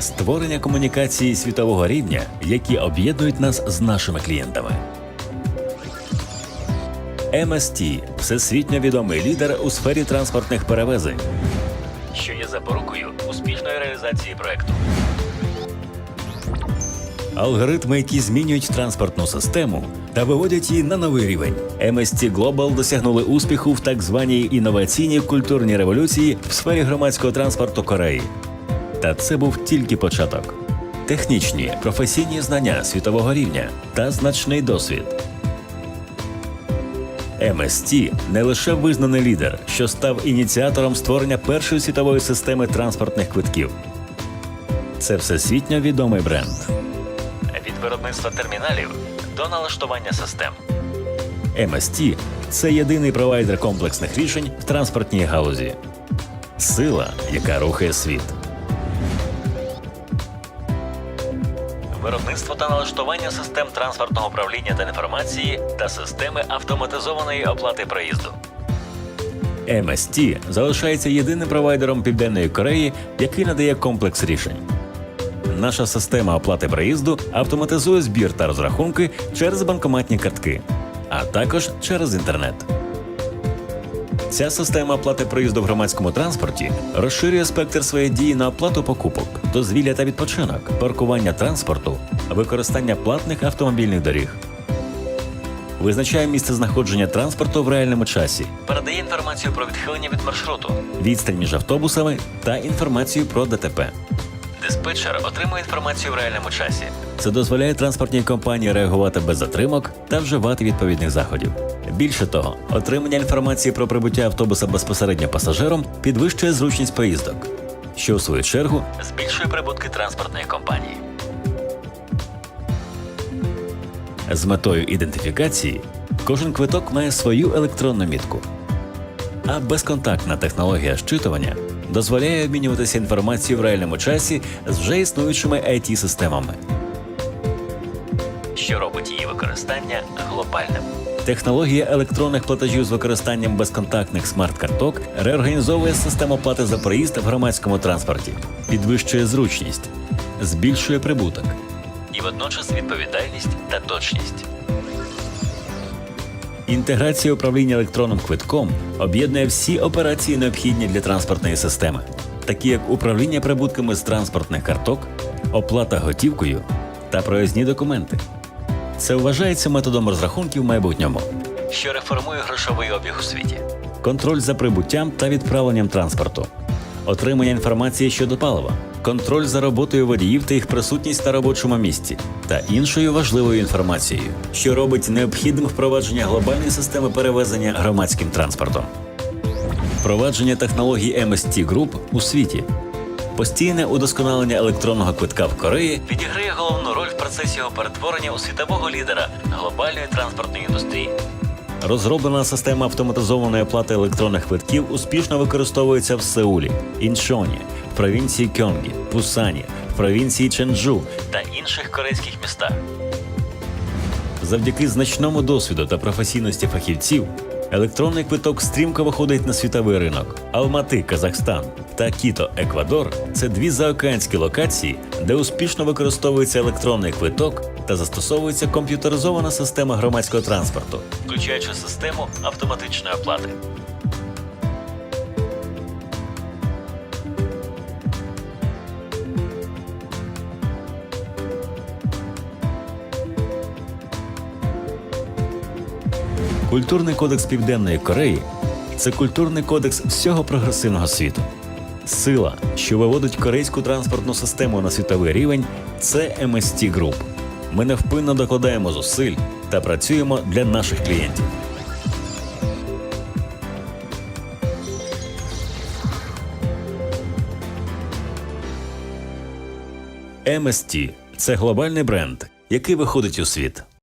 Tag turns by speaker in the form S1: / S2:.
S1: створення комунікації світового рівня, які об'єднують нас з нашими клієнтами. MST – всесвітньо відомий лідер у сфері транспортних перевезень, що є запорукою успішної реалізації проекту. Алгоритми, які змінюють транспортну систему та виводять її на новий рівень. MST Global досягнули успіху в так званій інноваційній культурній революції в сфері громадського транспорту Кореї. Та це був тільки початок. Технічні, професійні знання світового рівня та значний досвід. MST – не лише визнаний лідер, що став ініціатором створення першої світової системи транспортних квитків. Це всесвітньо відомий бренд. Від виробництва терміналів до налаштування систем. MST – це єдиний провайдер комплексних рішень в транспортній галузі. Сила, яка рухає світ. Виробництво та налаштування систем транспортного управління та інформації та системи автоматизованої оплати проїзду. MST залишається єдиним провайдером Південної Кореї, який надає комплекс рішень. Наша система оплати проїзду автоматизує збір та розрахунки через банкоматні картки, а також через інтернет. Ця система оплати проїзду в громадському транспорті розширює спектр своєї дії на оплату покупок, дозвілля та відпочинок, паркування транспорту, використання платних автомобільних доріг. Визначає місце знаходження транспорту в реальному часі, передає інформацію про відхилення від маршруту, відстань між автобусами та інформацію про ДТП. Диспетчер отримує інформацію в реальному часі. Це дозволяє транспортній компанії реагувати без затримок та вживати відповідних заходів. Більше того, отримання інформації про прибуття автобуса безпосередньо пасажиром підвищує зручність поїздок, що у свою чергу збільшує прибутки транспортної компанії. З метою ідентифікації кожен квиток має свою електронну мітку. А безконтактна технологія щитування дозволяє обмінюватися інформацією в реальному часі з вже існуючими it системами що робить її використання глобальним. Технологія електронних платежів з використанням безконтактних смарт-карток реорганізовує систему оплати за проїзд в громадському транспорті, підвищує зручність, збільшує прибуток і водночас відповідальність та точність. Інтеграція управління електронним квитком об'єднує всі операції, необхідні для транспортної системи, такі як управління прибутками з транспортних карток, оплата готівкою та проїзні документи. Це вважається методом розрахунків в майбутньому, що реформує грошовий обіг у світі, контроль за прибуттям та відправленням транспорту, отримання інформації щодо палива, контроль за роботою водіїв та їх присутність на робочому місці та іншою важливою інформацією, що робить необхідним впровадження глобальної системи перевезення громадським транспортом, впровадження технологій MST Group у світі. Постійне удосконалення електронного квитка в Кореї відіграє головну роль в процесі його перетворення у світового лідера глобальної транспортної індустрії. Розроблена система автоматизованої оплати електронних квитків успішно використовується в Сеулі, Іншоні, в провінції Кьонгі, Пусані, в провінції Ченджу та інших корейських містах. Завдяки значному досвіду та професійності фахівців електронний квиток стрімко виходить на світовий ринок. Алмати, Казахстан та Кіто, Еквадор це дві заокеанські локації, де успішно використовується електронний квиток та застосовується комп'ютеризована система громадського транспорту, включаючи систему автоматичної оплати. Культурний кодекс Південної Кореї це культурний кодекс всього прогресивного світу. Сила, що виводить корейську транспортну систему на світовий рівень, це MST Group. Ми невпинно докладаємо зусиль та працюємо для наших клієнтів. MST – це глобальний бренд, який виходить у світ.